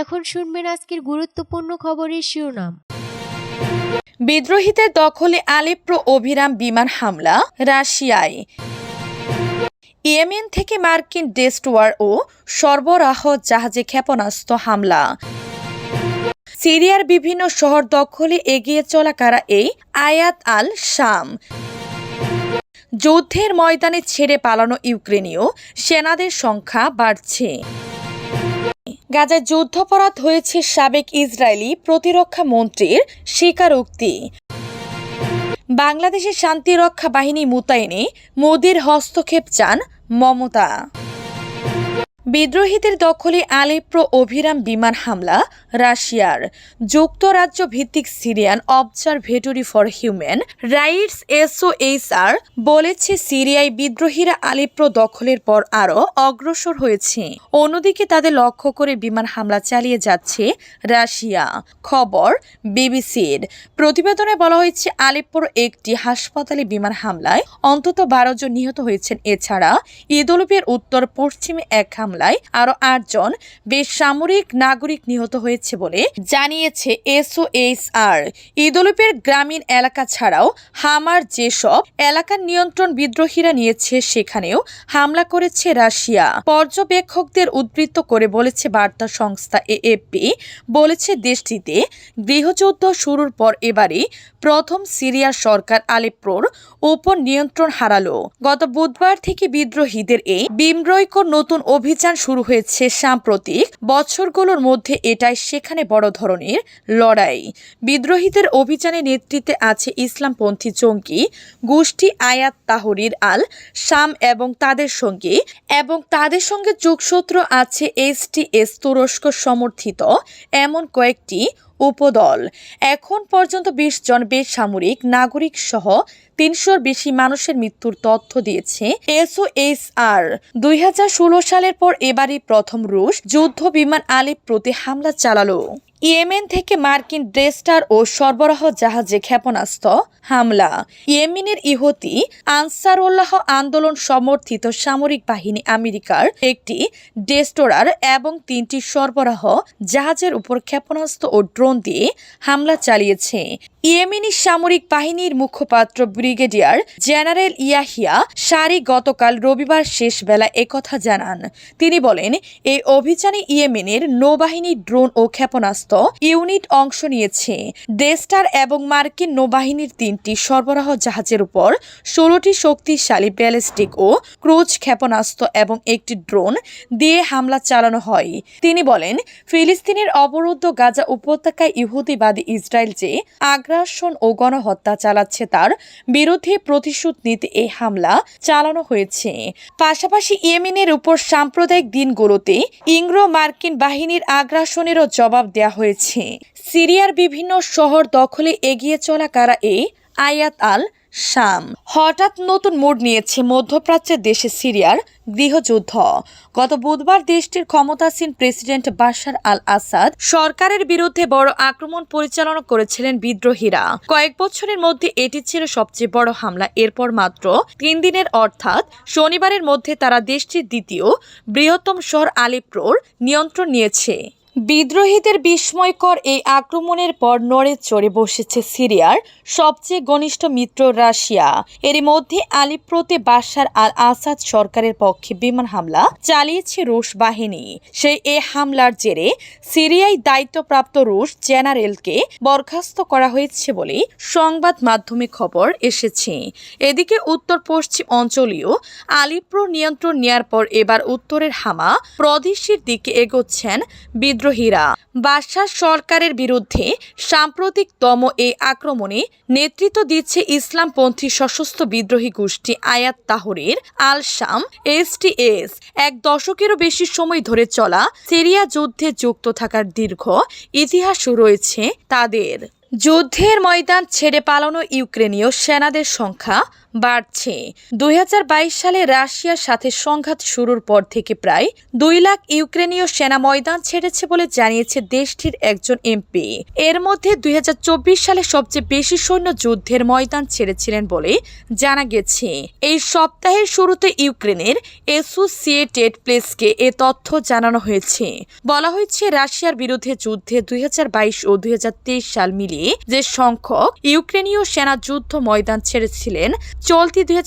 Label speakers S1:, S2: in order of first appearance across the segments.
S1: এখন শুনবেন আজকের গুরুত্বপূর্ণ খবরের শিরোনাম।
S2: বিদ্রোহীদের দখলে আলেপ্রো অভিরাম বিমান হামলা, রাশিয়ায়। ইয়েমেন থেকে মার্কিন ডেস্টওয়ার ও সরবরাহ জাহাজে ক্ষেপণাস্ত্র হামলা। সিরিয়ার বিভিন্ন শহর দখলে এগিয়ে চলা কারা এই আয়াত আল শাম? যুদ্ধের ময়দানে ছেড়ে পালানো ইউক্রেনীয় সেনাদের সংখ্যা বাড়ছে। গাজায় যুদ্ধাপরাধ হয়েছে সাবেক ইসরায়েলি প্রতিরক্ষা মন্ত্রীর স্বীকারোক্তি। বাংলাদেশের শান্তিরক্ষা বাহিনী মোতায়েনে মোদির হস্তক্ষেপ চান মমতা। বিদ্রোহীদের দখলে আলেপ্রো অভিরাম বিমান হামলা, রাশিয়ার যুক্তরাজ্য ভিত্তিক Syrian Observatory for Human, Rights SOHR বলেছে সিরিয়ায় বিদ্রোহীরা আলেপ্রো দখলের পর আরও অগ্রসর হয়েছে। অন্যদিকে তাদের লক্ষ্য করে বিমান হামলা চালিয়ে যাচ্ছে রাশিয়া। খবর, বিবিসির প্রতিবেদনে বলা হয়েছে, আলেপ্পোর একটি হাসপাতালে বিমান হামলায় অন্তত বারো জন নিহত হয়েছেন। এছাড়া ইদোলবের উত্তর পশ্চিমে এক হামলায় আরও আটজন বেসামরিক নাগরিক নিহত হয়েছে বলে জানিয়েছে এসওএইচআর ইদোলবের গ্রামীণ এলাকা ছাড়াও হামার যেসব এলাকার নিয়ন্ত্রণ বিদ্রোহীরা নিয়েছে, সেখানেও হামলা করেছে রাশিয়া। পর্যবেক্ষকদের উদ্ধৃত করে বলেছে বার্তা সংস্থা এএফপি, বলেছে দেশটিতে গৃহযুদ্ধ শুরুর পর এবারই প্রথম সিরিয়ার সরকার আলেপ্রোর উপর নিয়ন্ত্রণ হারালো। গত বুধবার থেকে বিদ্রোহীদের এই বিমরৈকর নতুন অভিযান শুরু হয়েছে সাম্প্রতিক বছরগুলোর মধ্যে এটাই সেখানে বড় ধরনের লড়াই। বিদ্রোহীদের অভিযানে নেতৃত্বে আছে ইসলামপন্থী জঙ্গি গোষ্ঠী আয়াত তাহরির আল শাম এবং তাদের সঙ্গে এবং তাদের সঙ্গে যোগসূত্র আছে এস তুরস্ক সমর্থিত এমন কয়েকটি উপদল। এখন পর্যন্ত বিশ জন বেসামরিক নাগরিক সহ তিনশোর বেশি মানুষের মৃত্যুর তথ্য দিয়েছে এসওএসআর। দুই হাজার ষোলো সালের পর এবারই প্রথম রুশ যুদ্ধ বিমান আলিপ প্রতি হামলা চালালো। ইয়েমেন থেকে মার্কিন ড্রেস্টার ও সরবরাহ জাহাজে ক্ষেপণাস্ত্র হামলা। ইয়েমেনের ইহতি আনসারুল্লাহ আন্দোলন সমর্থিত সামরিক বাহিনী আমেরিকার একটি ডেস্টোরার এবং তিনটি সরবরাহ জাহাজের উপর ক্ষেপণাস্ত্র ও ড্রোন দিয়ে হামলা চালিয়েছে। ইয়েমেনি সামরিক বাহিনীর মুখপাত্র ব্রিগেডিয়ার জেনারেল ইয়াহিয়া সারি গতকাল রবিবার শেষ বেলা একথা জানান। তিনি বলেন, এই অভিযানে ইয়েমেনের নৌবাহিনী, ড্রোন ও ক্ষেপণাস্ত্র ইউনিট অংশ নিয়েছে। ডেস্টার এবং মার্কিন নৌবাহিনীর তিনটি সরবরাহ জাহাজের উপর ষোলোটি শক্তিশালী ব্যালিস্টিক ও ক্রুজ ক্ষেপণাস্ত্র এবং একটি ড্রোন দিয়ে হামলা চালানো হয়। তিনি বলেন, ফিলিস্তিনের অবরুদ্ধ গাজা উপত্যকায় ইহুদিবাদী ইসরায়েল যে আগ্রাসন ও গণহত্যা চালাচ্ছে, তার বিরুদ্ধে প্রতিশোধ নিতে এই হামলা চালানো হয়েছে। পাশাপাশি ইয়েমেনের উপর সাম্প্রদায়িক দিনগুলোতে ইংরো মার্কিন বাহিনীর আগ্রাসনেরও জবাব দেওয়া হয়েছে। সিরিয়ার বিভিন্ন শহর দখলে এগিয়ে চলা কারা এই? আয়াত আল শাম। হঠাৎ নতুন মোড় নিয়েছে মধ্যপ্রাচ্যের দেশে সিরিয়ার গৃহযুদ্ধ। গত বুধবার দেশটির ক্ষমতাসীন প্রেসিডেন্ট বাশার আল আসাদ সরকারের বিরুদ্ধে বড় আক্রমণ পরিচালনা করেছিলেন বিদ্রোহীরা। কয়েক বছরের মধ্যে এটি ছিল সবচেয়ে বড় হামলা। এরপর মাত্র তিন দিনের অর্থাৎ শনিবারের মধ্যে তারা দেশটির দ্বিতীয় বৃহত্তম শহর আলিপ্রোর নিয়ন্ত্রণ নিয়েছে। বিদ্রোহীদের বিস্ময়কর এই আক্রমণের পর নড়ে চড়ে বসেছে সিরিয়ার সবচেয়ে ঘনিষ্ঠ মিত্র রাশিয়া। এরই মধ্যে আলিপ্রোতে বাশার আল আসাদ সরকারের পক্ষে বিমান হামলা চালিয়েছে রুশ বাহিনী। সেই এ হামলার জেরে সিরিয়ায় দায়িত্বপ্রাপ্ত রুশ জেনারেলকে বরখাস্ত করা হয়েছে বলে সংবাদ মাধ্যমে খবর এসেছে। এদিকে উত্তর পশ্চিম অঞ্চলীয় আলিপ্রো নিয়ন্ত্রণ নেয়ার পর এবার উত্তরের হামা প্রদেশের দিকে এগোচ্ছেন বিদ্রোহীরা বাদশাহ সরকারের বিরুদ্ধে সাম্প্রতিকতম এই আক্রমণে নেতৃত্ব দিচ্ছে ইসলামপন্থী সশস্ত্র বিদ্রোহী গোষ্ঠী আয়াত তাহরের আল শাম এসটিএস এক দশকেরও বেশি সময় ধরে চলা সিরিয়া যুদ্ধে যুক্ত থাকার দীর্ঘ ইতিহাসও রয়েছে তাদের। যুদ্ধের ময়দান ছেড়ে পালানো ইউক্রেনীয় সেনাদের সংখ্যা বাড়ছে। দুই হাজার বাইশ সালে রাশিয়ার সাথে সংঘাত শুরুর পর থেকে প্রায় দুই লাখ ইউক্রেনীয় সেনা ময়দান ছেড়েছে বলে জানিয়েছে দেশটির একজন এমপি। এর মধ্যে দুই হাজার চব্বিশ সালে সবচেয়ে বেশি সৈন্য যুদ্ধের ময়দান ছেড়েছিলেন বলে জানা গেছে। এই সপ্তাহের শুরুতে ইউক্রেনের অ্যাসোসিয়েটেড প্লেসকে এ তথ্য জানানো হয়েছে। বলা হয়েছে, রাশিয়ার বিরুদ্ধে যুদ্ধে দুই হাজার বাইশ ও দুই হাজার তেইশ সাল মিলিয়ে যে সংখ্যক ইউক্রেনীয় সেনা যুদ্ধ ময়দান ছেড়েছিলেন চলতি দুই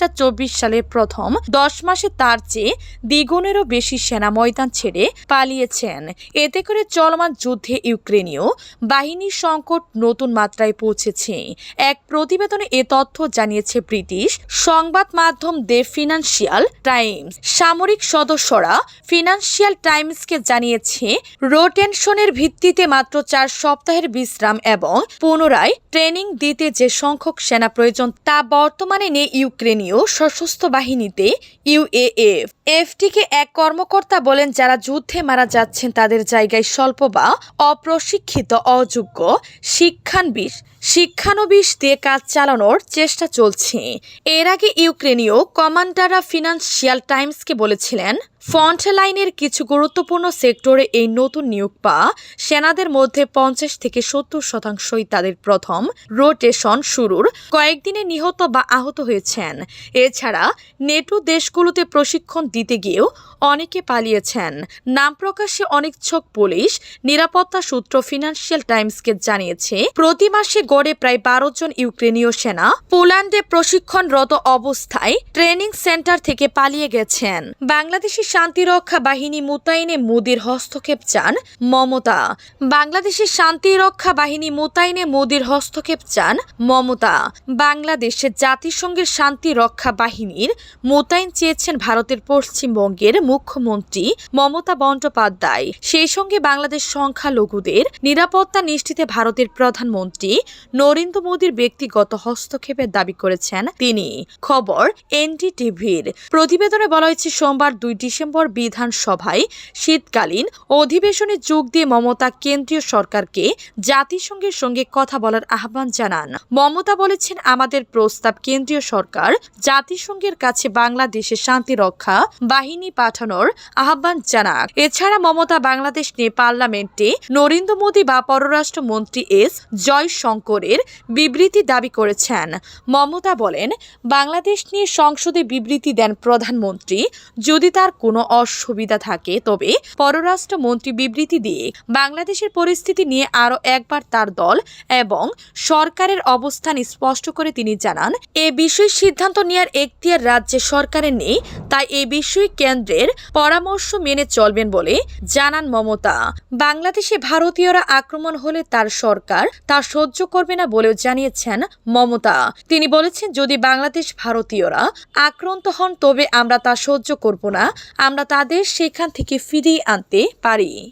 S2: সালের প্রথম দশ মাসে তার চেয়ে দ্বিগুণেরও বেশি সেনা ময়দান ছেড়ে পালিয়েছেন। এতে করে চলমান যুদ্ধে ইউক্রেনীয় বাহিনীর সংকট নতুন মাত্রায় পৌঁছেছে। এক প্রতিবেদনে এ তথ্য জানিয়েছে ব্রিটিশ সংবাদ মাধ্যম দে ফিনান্সিয়াল টাইমস। সামরিক সদস্যরা ফিনান্সিয়াল টাইমসকে জানিয়েছে, রোটেনশনের ভিত্তিতে মাত্র চার সপ্তাহের বিশ্রাম এবং পুনরায় ট্রেনিং দিতে যে সংখ্যক সেনা প্রয়োজন তা বর্তমানে নেই ইউক্রেনীয় সশস্ত্র বাহিনীতে ইউএএফ। এফটিকে এক কর্মকর্তা বলেন, যারা যুদ্ধে মারা যাচ্ছেন, তাদের জায়গায় স্বল্প বা অপ্রশিক্ষিত অযোগ্য শিক্ষানবিশ শিক্ষানবিশ দিয়ে কাজ চালানোর চেষ্টা চলছে। এর আগে ইউক্রেনীয় কমান্ডাররা ফিনান্সিয়াল টাইমসকে বলেছিলেন ফ্রন্ট লাইনের কিছু গুরুত্বপূর্ণ সেক্টরে এই নতুন নিয়োগ পাওয়া সেনাদের মধ্যে পঞ্চাশ থেকে সত্তর শতাংশই তাদের প্রথম রোটেশন শুরুর কয়েকদিনে নিহত বা আহত হয়েছেন। এছাড়া নেটো দেশগুলোতে প্রশিক্ষণ দিতে গিয়েও অনেকে পালিয়েছেন। নাম প্রকাশে অনিচ্ছক পুলিশ, নিরাপত্তা সূত্র ফিনান্সিয়াল টাইমসকে জানিয়েছে, প্রতি মাসে গড়ে প্রায় বারো জন ইউক্রেনীয় সেনা পোল্যান্ডে প্রশিক্ষণরত অবস্থায় ট্রেনিং সেন্টার থেকে পালিয়ে গেছেন। বাংলাদেশি শান্তিরক্ষা বাহিনী মোতায়েনে মোদির হস্তক্ষেপ চান মমতা। বাংলাদেশের শান্তিরক্ষা বাহিনী মোতায়েনে মোদির হস্তক্ষেপ চান মমতা। বাংলাদেশে জাতিসংঘের শান্তি রক্ষা বাহিনীর মোতায়েন চেয়েছেন ভারতের পশ্চিমবঙ্গের মুখ্যমন্ত্রী মমতা বন্দ্যোপাধ্যায়। সেই সঙ্গে বাংলাদেশ সংখ্যালঘুদের নিরাপত্তা নিশ্চিতে ভারতের প্রধানমন্ত্রী নরেন্দ্র মোদীর ব্যক্তিগত হস্তক্ষেপের দাবি করেছেন তিনি। খবর এনডিটিভির। প্রতিবেদনে বলা হয়েছে, সোমবার দুই ডিসেম্বর বিধানসভায় শীতকালীন অধিবেশনে যোগ দিয়ে মমতা কেন্দ্রীয় সরকারকে জাতিসংঘের সঙ্গে কথা বলার আহ্বান জানান। মমতা বলেছেন, আমাদের প্রস্তাব কেন্দ্রীয় সরকার জাতিসংঘের কাছে বাংলাদেশে শান্তি রক্ষা বাহিনী পাঠানোর আহ্বান জানাক। এছাড়া মমতা বাংলাদেশ নিয়ে পার্লামেন্টে নরেন্দ্র মোদী বা পররাষ্ট্রমন্ত্রী এস জয়শঙ্করের বিবৃতি দাবি করেছেন। মমতা বলেন, বাংলাদেশ নিয়ে সংসদে বিবৃতি দেন প্রধানমন্ত্রী। যদি তার কোনো অসুবিধা থাকে, তবে পররাষ্ট্রমন্ত্রী বিবৃতি দিয়ে বাংলাদেশের পরিস্থিতি নিয়ে আরও একবার তার দল এবং সরকারের অবস্থান স্পষ্ট করে তিনি জানান, এ বিষয়ে সিদ্ধান্ত নেওয়ার এখতিয়ার রাজ্যে সরকারের নেই, তাই এই বিষয়ে কেন্দ্রের পরামর্শ মেনে চলবেন বলে জানান মমতা। বাংলাদেশে ভারতীয়রা আক্রমণ হলে তার সরকার তা সহ্য করবে না বলেও জানিয়েছেন মমতা। তিনি বলেছেন, যদি বাংলাদেশ ভারতীয়রা আক্রান্ত হন, তবে আমরা তা সহ্য করব না। আমরা তাদের সেখান থেকে ফিরিয়ে আনতে পারি।